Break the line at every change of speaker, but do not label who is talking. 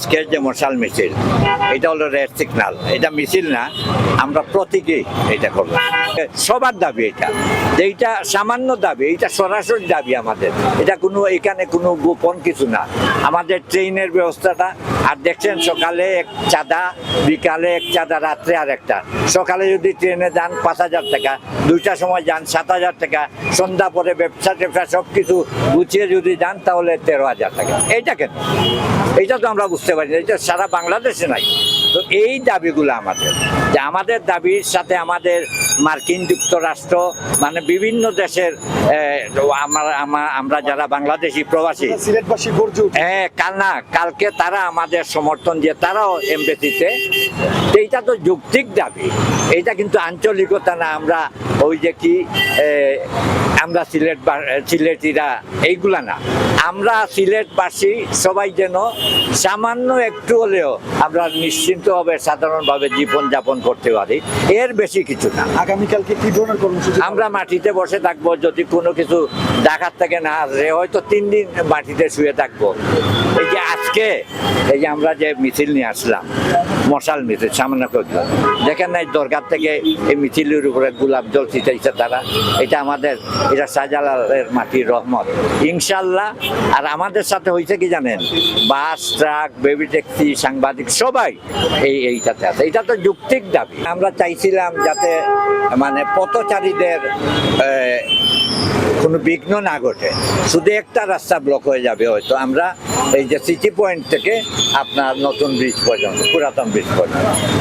আজকের যে মশাল মিছিল, এটা হলো রেড সিগনাল। এটা মিছিল না, আমরা প্রতীকী এটা করলাম সবার দাবি এটা। যে সামান্য দাবি, এটা সরাসরি দাবি আমাদের। এটা কোনো, এখানে কোনো গোপন কিছু না। আমাদের ট্রেনের ব্যবস্থাটা, আর দেখছেন সকালে এক চাঁদা, বিকালে এক চাঁদা, রাত্রে আর একটা। সকালে যদি ট্রেনে যান পাঁচ হাজার টাকা, দুইটার সময় যান সাত হাজার টাকা। সন্ধ্যা পরে ব্যবসা ট্যাবসা সব কিছু গুছিয়ে যদি যান, তাহলে তেরো হাজার টাকা। এইটা কেন? এইটা তো আমরা বুঝতে পারি না, এটা সারা বাংলাদেশে নাই। তো এই দাবিগুলো আমাদের, যে আমাদের দাবির সাথে আমাদের মার্কিন যুক্তরাষ্ট্র মানে বিভিন্ন দেশের আমরা আমরা যারা বাংলাদেশি প্রবাসী। হ্যাঁ কাল না কালকে তারা আমাদের সমর্থন দিয়ে তারাও এমবেসিতে। এইটা তো যৌক্তিক দাবি। এইটা কিন্তু আঞ্চলিকতা না আমরা ওই যে কি আমরা সিলেট সিলেটিরা এইগুলা না। আমরা সিলেটবাসী সবাই যেন সামান্য একটু হলেও আমরা নিশ্চিন্তভাবে সাধারণভাবে জীবন যাপন করতে পারি। এর বেশি কিছু না।
আগামীকালকে কি ধরনের কর্মসূচি
আমরা মাটিতে বসে থাকব, যদি কোনো কিছু দেখার থেকে না আসে হয়তো তিন দিন মাটিতে শুয়ে থাকব। এই যে আজকে, এই যে আমরা যে মিছিল নিয়ে আসলাম, মশাল মিছিল, সামান্য করলাম দেখেন নাই দরকার থেকে এই মিছিলের উপরে গোলাপ জল ছিটাইছে তারা। এটা আমাদের, এটা শাহজালালের মাটির রহমত। ইনশাল্লাহ, আর আমাদের সাথে হয়েছে কি জানেন? বাস, ট্রাক, বেবি ট্যাক্সি, সাংবাদিক, সবাই এই, এইটাতে আছে। এটা তো যুক্তিক দাবি। আমরা চাইছিলাম যাতে মানে পথচারীদের কোনো বিঘ্ন না ঘটে। শুধু একটা রাস্তা ব্লক হয়ে যাবে হয়তো। আমরা এই যে সিটি পয়েন্ট থেকে আপনার নতুন ব্রিজ পর্যন্ত, পুরাতন ব্রিজ পর্যন্ত।